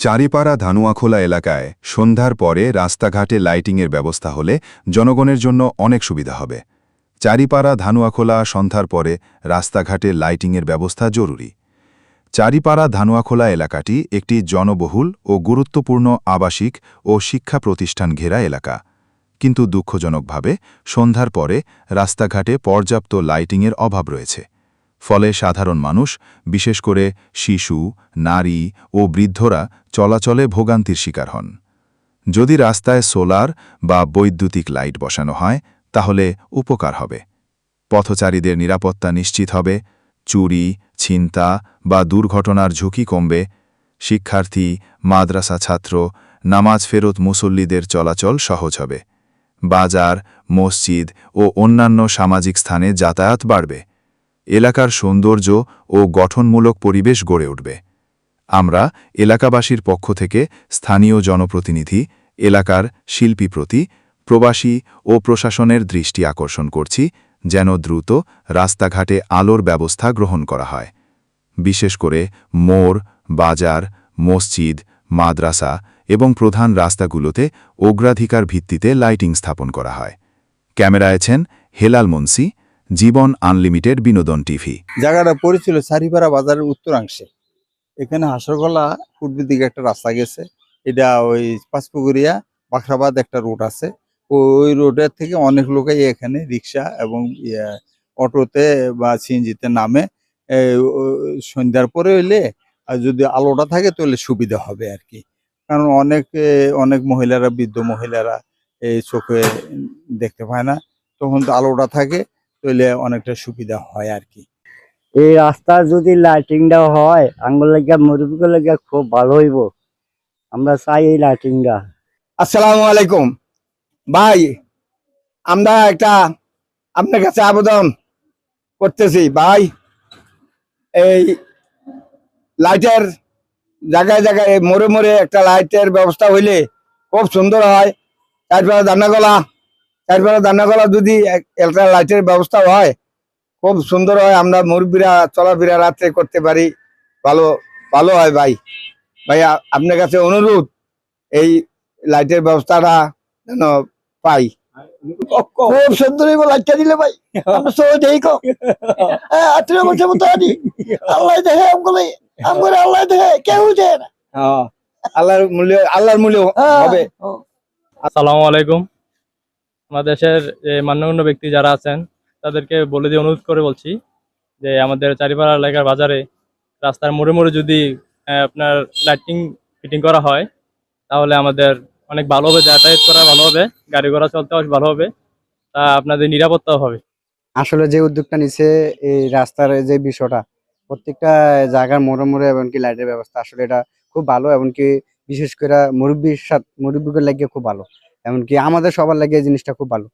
চারিপাড়া ধানুয়াখোলা এলাকায় সন্ধ্যার পরে রাস্তাঘাটে লাইটিংয়ের ব্যবস্থা হলে জনগণের জন্য অনেক সুবিধা হবে। চারিপাড়া ধানুয়াখোলা সন্ধ্যার পরে রাস্তাঘাটে লাইটিংয়ের ব্যবস্থা জরুরি। চারিপাড়া ধানুয়াখোলা এলাকাটি একটি জনবহুল ও গুরুত্বপূর্ণ আবাসিক ও শিক্ষা প্রতিষ্ঠান ঘেরা এলাকা। কিন্তু দুঃখজনকভাবে সন্ধ্যার পরে রাস্তাঘাটে পর্যাপ্ত লাইটিংয়ের অভাব রয়েছে। ফলে সাধারণ মানুষ, বিশেষ করে শিশু, নারী ও বৃদ্ধরা চলাচলে ভোগান্তির শিকার হন। যদি রাস্তায় সোলার বা বৈদ্যুতিক লাইট বসানো হয়, তাহলে উপকার হবে। পথচারীদের নিরাপত্তা নিশ্চিত হবে, চুরি, ছিনতা বা দুর্ঘটনার ঝুঁকি কমবে, শিক্ষার্থী, মাদ্রাসা ছাত্র, নামাজ ফেরত মুসল্লিদের চলাচল সহজ হবে। বাজার, মসজিদ ও অন্যান্য সামাজিক স্থানে যাতায়াত বাড়বে। এলাকার সৌন্দর্য ও গঠনমূলক পরিবেশ গড়ে উঠবে। আমরা এলাকাবাসীর পক্ষ থেকে স্থানীয় জনপ্রতিনিধি, এলাকার শিল্পী প্রতি প্রবাসী ও প্রশাসনের দৃষ্টি আকর্ষণ করছি যেন দ্রুত রাস্তাঘাটে আলোর ব্যবস্থা গ্রহণ করা হয়। বিশেষ করে মোড় বাজার, মসজিদ, মাদ্রাসা এবং প্রধান রাস্তাগুলোতে অগ্রাধিকার ভিত্তিতে লাইটিং স্থাপন করা হয়। ক্যামেরায় আছেন হেলাল মুন্সি জীবন আনলিমিটেড বিনোদন টিভি। জায়গাটা পড়েছিল সারিপাড়া বাজারের উত্তরাংশে। এখানে হাসরগোলা পূর্বের দিকে একটা রাস্তা গেছে। এটা ওই পাঁচপুকুরিয়া বাখরাবাদ একটা রোড আছে। ওই রোডের থেকে অনেক লোকই এখানে রিক্সা এবং অটোতে বা সিএনজিতে নামে। সন্ধ্যার পরে হইলে আর যদি আলোটা থাকে তাহলে সুবিধা হবে আর কি। কারণ অনেক অনেক মহিলারা, বৃদ্ধ মহিলারা এই চোখে দেখতে পায় না। তখন তো আলোটা থাকে। তাহলে অনেকটা সুবিধা হয় আর কি। এই রাস্তার যদি লাইটিংটা হয় আঙ্গুল লাগিয়া মুরব্বীকে লাগিয়া খুব ভালো হইব। আমরা চাই এই লাইটিংটা আসসালামু আলাইকুম। ভাই আমরা একটা আপনার কাছে আবেদন করতেছি। ভাই এই লাইটের জায়গায় জায়গায় মোড়ে মোড়ে একটা লাইটের ব্যবস্থা হইলে খুব সুন্দর হয়। তারপরে দান্নাগলা চারপাড়া দান্নাগলা যদি এক- একটা লাইটের ব্যবস্থা হয় খুব সুন্দর হয়। আমরা মুরব্বীরা চলাফেরা রাত্রে করতে পারি। ভালো ভালো হয় ভাই। ভাই আপনার কাছে অনুরোধ এই লাইটের ব্যবস্থাটা যেন পাই। খুব সুন্দর লাইটটা দিলে ভাই। আমরা সবাই দেখি হ্যাঁ আত্মীয় বলছে মতো আনি আল্লাহ দেখে আমগুলো। আমগুলো আল্লাহ দেখে। কেউ দেয় না। হ্যাঁ আল্লাহর মূল্য আল্লাহর মূল্য হবে। আসসালামু আলাইকুম। আমাদের দেশের যে মান্যগণ্য ব্যক্তি যারা আছেন, তাদেরকে বলে দিয়ে অনুরোধ করে বলছি যে আমাদের চারিপাড়া এলাকার বাজারে রাস্তার মোড়ে মোড়ে যদি আপনার লাইটিং ফিটিং করা হয়, তাহলে আমাদের অনেক ভালো হবে, যাতায়াত করা ভালো হবে, গাড়ি ঘোড়া চলতে ভালো হবে, তা আপনাদের নিরাপত্তাও হবে। আসলে যে উদ্যোগটা নিছে, এই রাস্তার যে বিষয়টা, প্রত্যেকটা জায়গার মোড়ে মোড়ে এমনকি লাইটের ব্যবস্থা, আসলে এটা খুব ভালো, এমনকি বিশেষ করে মুরব্বীর সাথে, মুরব্বীদের লাগিয়ে খুব ভালো। এমনকি আমাদের সবার লাগে এই জিনিসটা খুব ভালো।